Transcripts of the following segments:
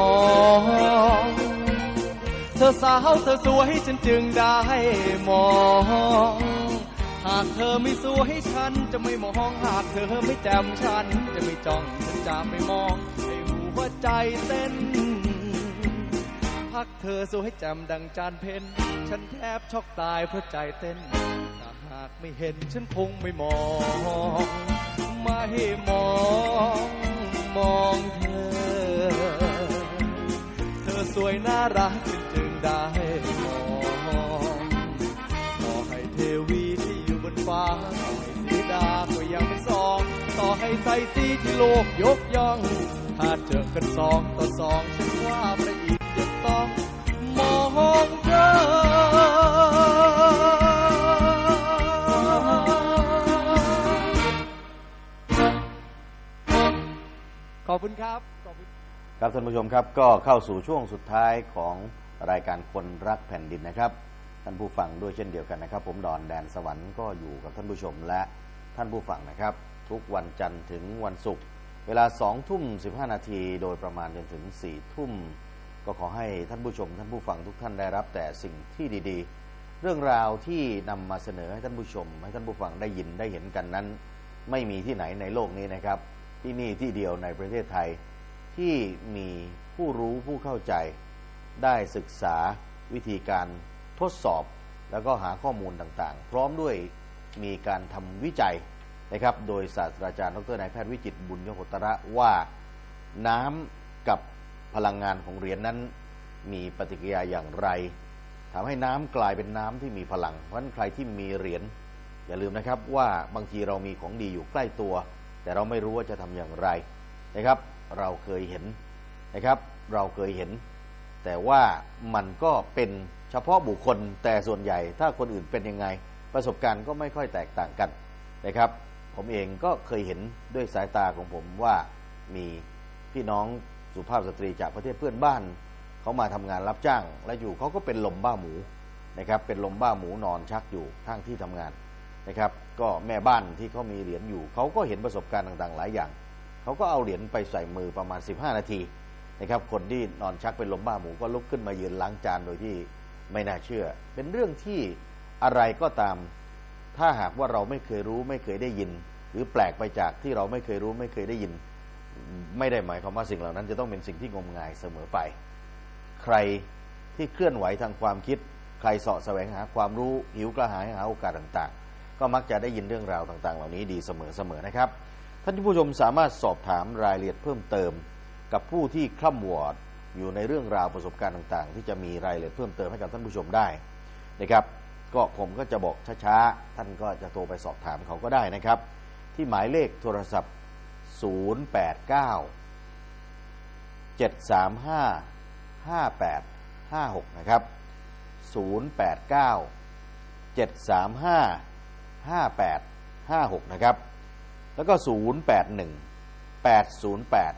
องเธอสาวเธอสวยฉันจึงได้มอง หากเธอไม่สวยฉันจะไม่มอง หากเธอไม่แจ่มฉันจะไม่จ้องฉันจะไม่มองให้หัวใจเต้นพักเธอสวยแจ่มดังจานเพนฉันแทบช็อกตายเพราะใจเต้นถ้าหากไม่เห็นฉันคงไม่มอง ไม่มอง น่ารักฉันจึงได้มองต่อให้เทวีที่อยู่บนฟ้าต่อให้สีดาก็ยังเป็นสอง ต่อให้ใส่สีที่โลกยกย่อง ถ้าเจอกันสองต่อสองฉันว่าพระอินทร์จะต้องมองเธอขอบคุณครับ ครับท่านผู้ชมครับก็เข้าสู่ช่วงสุดท้ายของรายการคนรักแผ่นดินนะครับ ท่านผู้ฟังด้วยเช่นเดียวกันนะครับ ผมดอนแดนสวรรค์ก็อยู่กับท่านผู้ชมและท่านผู้ฟังนะครับ ทุกวันจันทร์ถึงวันศุกร์เวลา2ทุ่ม15 นาทีโดยประมาณจนถึง4ทุ่มก็ขอให้ท่านผู้ชม ท่านผู้ฟังทุกท่านได้รับแต่สิ่งที่ดีๆ เรื่องราวที่นำมาเสนอให้ท่านผู้ชม ให้ท่านผู้ฟังได้ยินได้เห็นกันนั้น ไม่มีที่ไหนในโลกนี้นะครับ ที่นี่ที่เดียวในประเทศไทย ที่มีผู้รู้ผู้เข้าใจ ได้ศึกษาวิธีการทดสอบ แล้วก็หาข้อมูลต่างๆ พร้อมด้วยมีการทำวิจัยนะครับ โดยศาสตราจารย์ดรนายแพทย์วิจิตบุญยโหตระว่าน้ำกับพลังงานของเหรียญนั้น มีปฏิกิริยาอย่างไรทำให้น้ำกลายเป็นน้ำที่มีพลัง เพราะฉะนั้นใครที่มีเหรียญอย่าลืมนะครับว่าบางทีเรามีของดีอยู่ใกล้ตัว แต่เราไม่รู้ว่าจะทำอย่างไรนะครับ เราเคยเห็นนะครับ เราเคยเห็น แต่ว่ามันก็เป็นเฉพาะบุคคลแต่ส่วนใหญ่ ถ้าคนอื่นเป็นยังไง ประสบการณ์ก็ไม่ค่อยแตกต่างกันนะครับ ผมเองก็เคยเห็นด้วยสายตาของผมว่ามีพี่น้องสุภาพสตรีจากประเทศเพื่อนบ้านเขามาทำงานรับจ้าง และอยู่เขาก็เป็นลมบ้าหมูนะครับเป็นลมบ้าหมูนอนชักอยู่ข้งที่ทำงานนะครับ ก็แม่บ้านที่เขามีเหรียญอยู่เขาก็เห็นประสบการณ์ต่างๆ หลายอย่าง เขาก็เอาเหรียญไปใส่มือประมาณ 15 นาทีนะครับคนที่นอนชักเป็นลมบ้าหมูก็ลุกขึ้นมายืนล้างจานโดยที่ไม่น่าเชื่อ เป็นเรื่องที่อะไรก็ตาม ถ้าหากว่าเราไม่เคยรู้ไม่เคยได้ยิน หรือแปลกไปจากที่เราไม่เคยรู้ไม่เคยได้ยิน ไม่ได้หมายความว่าสิ่งเหล่านั้น จะต้องเป็นสิ่งที่งมงายเสมอไป ใครที่เคลื่อนไหวทางความคิด ใครเสาะแสวงหาความรู้หิวกระหายหาโอกาสต่างๆ ก็มักจะได้ยินเรื่องราวต่าง ๆ เหล่านี้ดีเสมอๆนะครับ ท่านผู้ชมสามารถสอบถามรายละเอียดเพิ่มเติม กับผู้ที่คล่ำวอร์ดอยู่ในเรื่องราวประสบการณ์ต่างๆ ที่จะมีรายละเอียดเพิ่มเติมให้กับท่านผู้ชมได้นะครับ ก็ผมก็จะบอกช้าๆ ท่านก็จะโทรไปสอบถามเขาก็ได้นะครับ ที่หมายเลขโทรศัพท์ 089 735 5856 นะครับ 089 735 5856 นะครับ แล้วก็ 081 808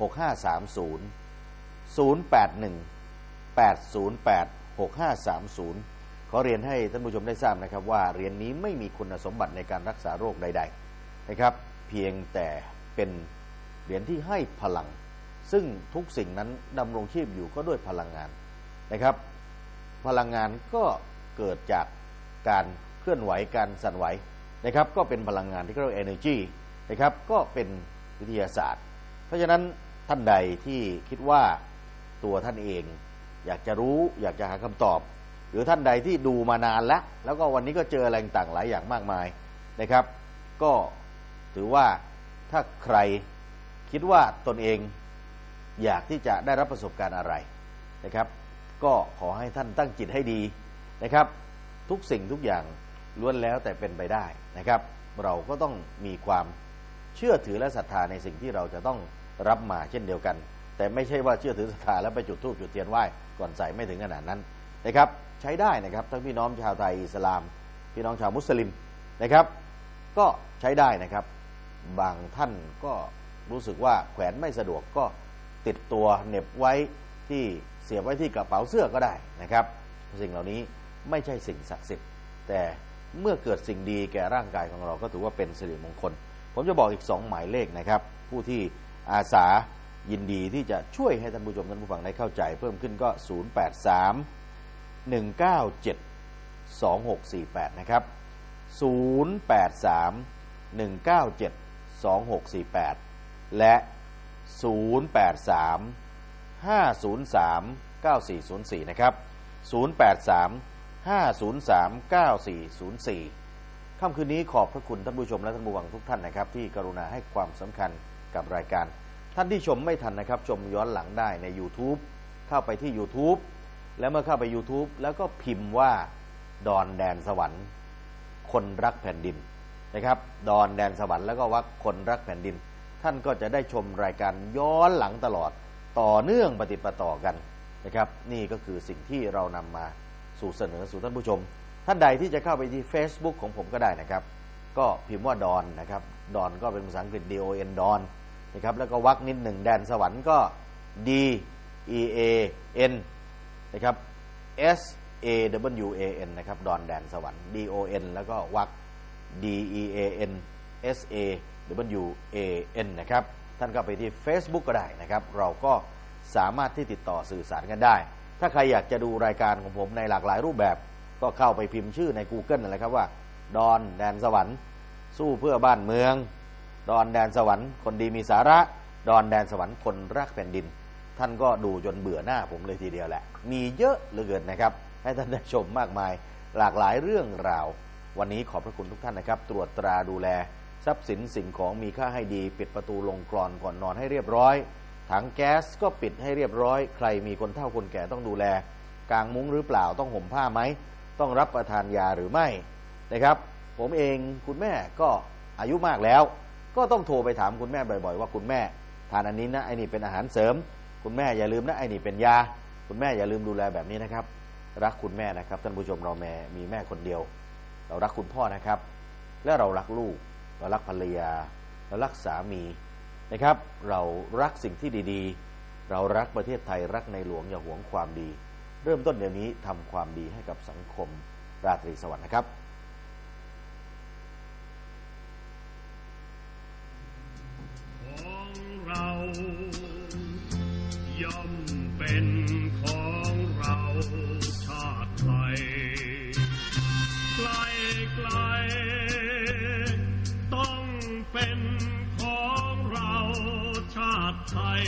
6530 081 808 6530 ขอเรียนให้ท่านผู้ชมได้ทราบนะครับว่าเรียนนี้ไม่มีคุณสมบัติในการรักษาโรคใด ๆ นะครับ เพียงแต่เป็นเหรียญที่ให้พลัง ซึ่งทุกสิ่งนั้นดำรงชีพอยู่ก็ด้วยพลังงานนะครับ พลังงานก็เกิดจากการเคลื่อนไหวการสั่นไหวนะครับ ก็เป็นพลังงานที่เรียกว่า energy นะครับ ก็เป็นวิทยาศาสตร์ เพราะฉะนั้นท่านใดที่คิดว่าตัวท่านเอง อยากจะรู้อยากจะหาคำตอบ หรือท่านใดที่ดูมานานแล้ว แล้วก็วันนี้ก็เจออะไรต่างหลายอย่างมากมายนะครับ ก็ถือว่าถ้าใครคิดว่าตนเองอยากที่จะได้รับประสบการณ์อะไรนะครับ ก็ขอให้ท่านตั้งจิตให้ดีนะครับ ทุกสิ่งทุกอย่างล้วนแล้วแต่เป็นไปได้นะครับ เราก็ต้องมีความ เชื่อถือและศรัทธาในสิ่งที่เราจะต้องรับมาเช่นเดียวกัน แต่ไม่ใช่ว่าเชื่อถือศรัทธาแล้วไปจุดธูปจุดเทียนไหว้ก่อนใส่ไม่ถึงขนาดนั้นนะครับ ใช้ได้นะครับทั้งพี่น้องชาวไทยอิสลาม พี่น้องชาวมุสลิมนะครับ ก็ใช้ได้นะครับ บางท่านก็รู้สึกว่าแขวนไม่สะดวกก็ติดตัวเหน็บไว้ที่เสียบไว้ที่กระเป๋าเสื้อก็ได้นะครับ สิ่งเหล่านี้ไม่ใช่สิ่งศักดิ์สิทธิ์แต่เมื่อเกิดสิ่งดีแก่ร่างกายของเราก็ถือว่าเป็นสิริมงคล ผมจะบอกอีกสองหมายเลขนะครับ ผู้ที่อาสายินดีที่จะช่วยให้ท่านผู้ชมท่านผู้ฟังได้เข้าใจ เพิ่มขึ้นก็ 083 197 2648 นะครับ 083 197 2648 และ 083 503 9404 นะครับ 083 503 9404 ค่ำคืนนี้ขอบพระคุณท่านผู้ชมและท่านผู้ฟังทุกท่านนะครับ ที่กรุณาให้ความสำคัญกับรายการ ท่านที่ชมไม่ทันนะครับ ชมย้อนหลังได้ใน YouTube เข้าไปที่ YouTube แล้วเมื่อเข้าไป YouTube แล้วก็พิมพ์ว่าดอนแดนสวรรค์ คนรักแผ่นดินนะครับ ดอนแดนสวรรค์แล้วก็วักคนรักแผ่นดิน ท่านก็จะได้ชมรายการย้อนหลังตลอดต่อเนื่องปฏิปต่อกันนะครับ นี่ก็คือสิ่งที่เรานำมาสู่เสนอสู่ท่านผู้ชม ท่านใดที่จะเข้าไปที่ Facebook ของผมก็ได้นะครับ ก็พิมพ์ว่าดอนนะครับ ดอนก็เป็นภาษาอังกฤษ D O N ดอนนะครับแล้วก็วักนิดหนึ่งแดนสวรรค์ก็ D E A N นะครับ S A W A N นะครับดอนแดนสวรรค์ D O N แล้วก็วัก D E A N S A W A N นะครับท่านก็ไปที่ Facebook ก็ได้นะครับ เราก็สามารถที่ติดต่อสื่อสารกันได้ ถ้าใครอยากจะดูรายการของผมในหลากหลายรูปแบบ ก็เข้าไปพิมพ์ชื่อใน Google นั่นแหละครับว่า ดอนแดนสวรรค์ สู้เพื่อบ้านเมือง ดอนแดนสวรรค์ คนดีมีสาระ ดอนแดนสวรรค์คนรักแผ่นดิน ท่านก็ดูจนเบื่อหน้าผมเลยทีเดียวแหละ มีเยอะเหลือเกินนะครับ ให้ท่านได้ชมมากมายหลากหลายเรื่องราว วันนี้ขอบพระคุณทุกท่านนะครับ ตรวจตราดูแล ทรัพย์สินสิ่งของมีค่าให้ดี ปิดประตูลงกรอนก่อนนอนให้เรียบร้อยถังแก๊สก็ปิดให้เรียบร้อย ใครมีคนเฒ่าคนแก่ต้องดูแล กางมุ้งหรือเปล่าต้องห่มผ้าไหม ต้องรับประทานยาหรือไม่นะครับ ผมเองคุณแม่ก็อายุมากแล้ว ก็ต้องโทรไปถามคุณแม่บ่อยๆ ว่าคุณแม่ ทานอันนี้นะไอ้นี่เป็นอาหารเสริม คุณแม่อย่าลืมนะไอ้นี่เป็นยา คุณแม่อย่าลืมดูแลแบบนี้นะครับ รักคุณแม่นะครับท่านผู้ชมเราแม่มีแม่คนเดียว เรารักคุณพ่อนะครับ และเรารักลูก เรารักภรรยา เรารักสามีนะครับ เรารักสิ่งที่ดีๆ เรารักประเทศไทยรักในหลวงอย่าหวงความดี เริ่มต้นเดี๋ยวนี้ทำความดีให้กับสังคมราตรีสวัสดิ์นะครับของเราย่อมเป็นของเราชาติไทยไกลไกลต้องเป็นของเราชาติไทย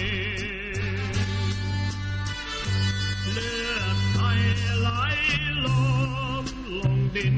เลือดไทยไหลลงลงดิน